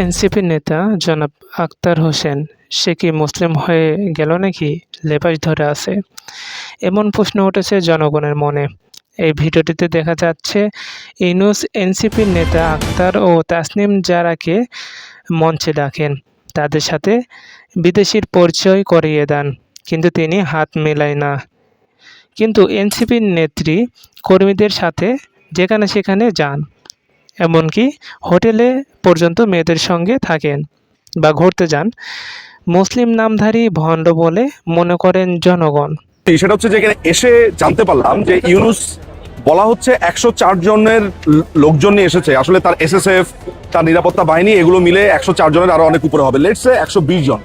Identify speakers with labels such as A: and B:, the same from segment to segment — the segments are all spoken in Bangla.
A: এনসিপির নেতা জনাব আক্তার হোসেন, সে কি মুসলিম হয়ে গেল নাকি লেবাস ধরে আছে? এমন প্রশ্ন উঠেছে জনগণের মনে। এই ভিডিওটিতে দেখা যাচ্ছে ইনুস এনসিপির নেতা আক্তার ও তাসনিম জারাকে মঞ্চে ডাকেন। তাদের সাথে বিদেশির পরিচয় করিয়ে দেন, কিন্তু তিনি হাত মেলায় না। কিন্তু এনসিপির নেত্রী কর্মীদের সাথে যেখানে সেখানে যান। এমনকি হোটেলে পর্যন্ত মেয়েদের সঙ্গে থাকেন বা ঘুরতে যান। মুসলিম নামধারী ভণ্ড বলে মনে করেন জনগণ।
B: সেটা হচ্ছে যে এখানে এসে জানতে পারলাম যে ইউনুস বলা হচ্ছে একশো চার জনের লোকজন নিয়ে এসেছে। আসলে তার এসএসএফ, তার নিরাপত্তা বাহিনী এগুলো মিলে একশো চার জনের আরও অনেক উপরে হবে। লেটসে একশো বিশ জন।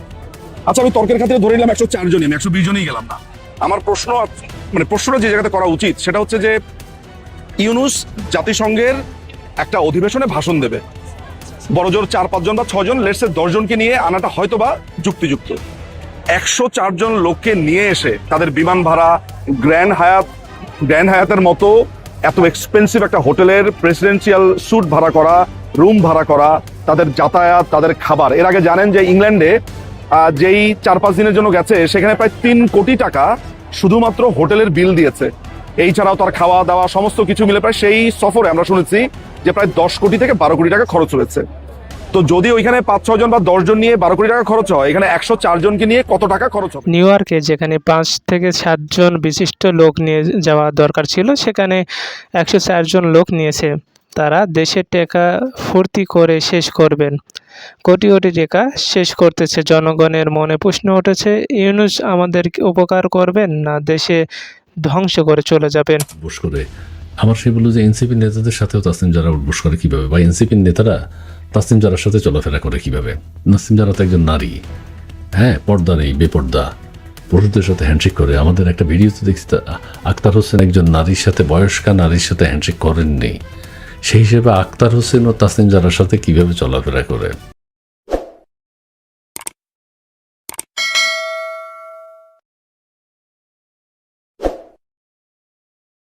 B: আচ্ছা আমি তর্কের খাতিরে ধরে নিলাম একশো চার জনই। আমি একশো বিশ জনই গেলাম না। আমার প্রশ্ন মানে প্রশ্নটা যে জায়গাতে করা উচিত, সেটা হচ্ছে যে ইউনুস জাতিসংঘের একটা অধিবেশনে ভাষণ দেবে। বড়জোর চার, পাঁচজন বা ছজন লেটসে দশজনকে নিয়ে আনাটা হয়তো বা যুক্তিযুক্ত। একশো চারজন লোককে নিয়ে এসে তাদের বিমান ভাড়া, গ্র্যান্ড হায়াত, গ্র্যান্ড হায়াতের মতো এত এক্সপেন্সিভ একটা হোটেলের প্রেসিডেন্সিয়াল স্যুট ভাড়া করা রুম ভাড়া করা, তাদের যাতায়াত, তাদের খাবার। এর আগে জানেন যে ইংল্যান্ডে যেই চার, পাঁচ দিনের জন্য গেছে, সেখানে প্রায় তিন কোটি টাকা শুধুমাত্র হোটেলের বিল দিয়েছে। এই ছাড়াও তার খাওয়া দাওয়া সমস্ত কিছু মিলে প্রায় সেই সফরে আমরা শুনেছি। যে প্রায় দশ কোটি থেকে বারো কোটি টাকা খরচ হয়েছে। তো যদি ওইখানে পাঁচ ছয় জন বা দশ জন নিয়ে বারো কোটি টাকা খরচ হয় এখানে একশো চার জনকে নিয়ে কত টাকা খরচ হবে?
A: নিউ ইয়র্কে যেখানে পাঁচ থেকে সাতজন বিশিষ্ট লোক নিয়ে যাওয়া দরকার ছিল সেখানে একশো চারজন লোক নিয়েছে। তারা দেশের টাকা ফুর্তি করে শেষ করবেন। কোটি কোটি টাকা শেষ করতেছে। জনগণের মনে প্রশ্ন উঠেছে ইউনুস আমাদের উপকার করবেন না দেশে ধ্বংস করে চলে যাবেন?
C: করে আমার সে বলল যে এনসিপি নেতাদের সাথেও তাসনিম যারা উঠবোস করে কীভাবে? বা এনসিপির নেতারা তাসনিম যারার সাথে চলাফেরা করে কীভাবে? নাসিম যারা তো একজন নারী। হ্যাঁ পর্দা নেই, বেপর্দা। পুরুষদের সাথে হ্যান্ডশেক করে। আমাদের একটা ভিডিওতে দেখছি আক্তার হোসেন একজন নারীর সাথে, বয়স্কা নারীর সাথে হ্যান্ডশেক করেননি। সেই হিসেবে আক্তার হোসেন ও তাসনিম জারার সাথে কীভাবে চলাফেরা করে?